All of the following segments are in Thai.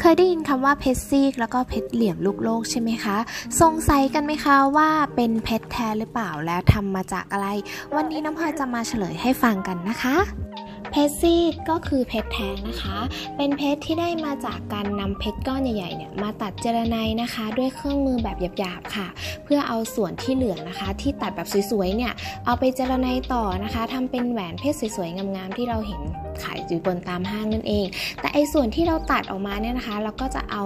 เคยได้ยินคำว่าเพชรซีกแล้วก็เพชรเหลี่ยมลูกโลกใช่ไหมคะ สงสัยกันไหมคะว่าเป็นเพชรแท้หรือเปล่าแล้วทำมาจากอะไร วันนี้น้ำพลอยจะมาเฉลยให้ฟังกันนะคะ เพชรซีกก็คือเพชรแท้นะคะ เป็นเพชรที่ได้มาจากการนำเพชรก้อนใหญ่ๆเนี่ยมาตัดเจรไนนะคะ ด้วยเครื่องมือแบบหยาบๆค่ะ เพื่อเอาส่วนที่เหลือนะคะ ที่ตัดแบบสวยๆเนี่ยเอาไปเจรไนต่อนะคะทำเป็นแหวนเพชรสวยๆงามๆที่เราเห็นขายอยู่บนตามห้างนั่นเอง แต่ไอ้ส่วนที่เราตัดออกมาเนี่ยนะคะ เราก็จะเอา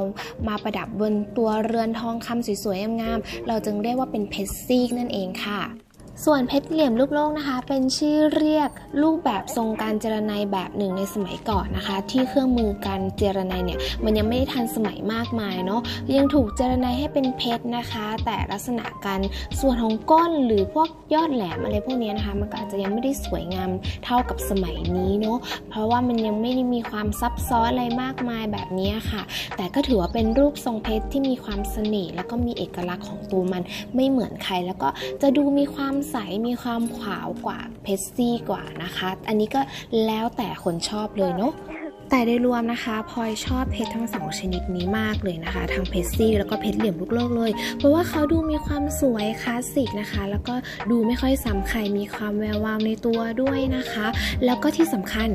มาประดับบนตัวเรือนทองคำสวยๆงามๆเราจึงเรียกว่าเป็นเพชรซีกนั่นเองค่ะ ส่วนเพชรเหลี่ยมลูกโลกนะคะ เป็นชื่อเรียกรูปแบบทรงการเจรไนแบบหนึ่งในสมัยก่อนนะคะ ที่เครื่องมือการเจรไนเนี่ยมันยังไม่ได้ทันสมัยมากมายเนาะยังถูกเจรไนให้เป็นเพชรนะคะ แต่ลักษณะการส่วนของก้นหรือพวกยอดแหลมอะไรพวกนี้นะคะ มันอาจจะยังไม่ได้สวยงามเท่ากับสมัยนี้เนาะเพราะว่ามันยังไม่ได้มีความซับซ้อนอะไรมากมายแบบนี้ค่ะ แต่ก็ถือว่าเป็นรูปทรงเพชรที่มีความเสน่ห์แล้วก็มีเอกลักษณ์ของตัวมันไม่เหมือนใคร แล้วก็จะดูมีความใสมีความขาวกว่าเพชรซี่กว่านะคะ อันนี้ก็แล้วแต่คนชอบเลยเนาะ แต่โดยรวมนะคะพลอยชอบเพชรทั้งสองชนิดนี้มากเลยนะคะ ทั้งเพชรซี่แล้วก็เพชรเหลี่ยมลูกโลกเลย เพราะว่าเขาดูมีความสวยคลาสสิกนะคะ แล้วก็ดูไม่ค่อยซ้ำใครมีความแวววาวในตัวด้วยนะคะ แล้วก็ที่สำคัญ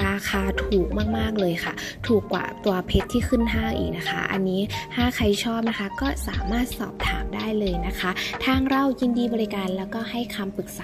ราคาถูกมากๆเลยค่ะ ถูกกว่าตัวเพชรที่ขึ้นห้างอีกนะคะ อันนี้ถ้าใครชอบนะคะก็สามารถสอบถามได้เลยนะคะ ทางเรายินดีบริการแล้วก็ให้คำปรึกษา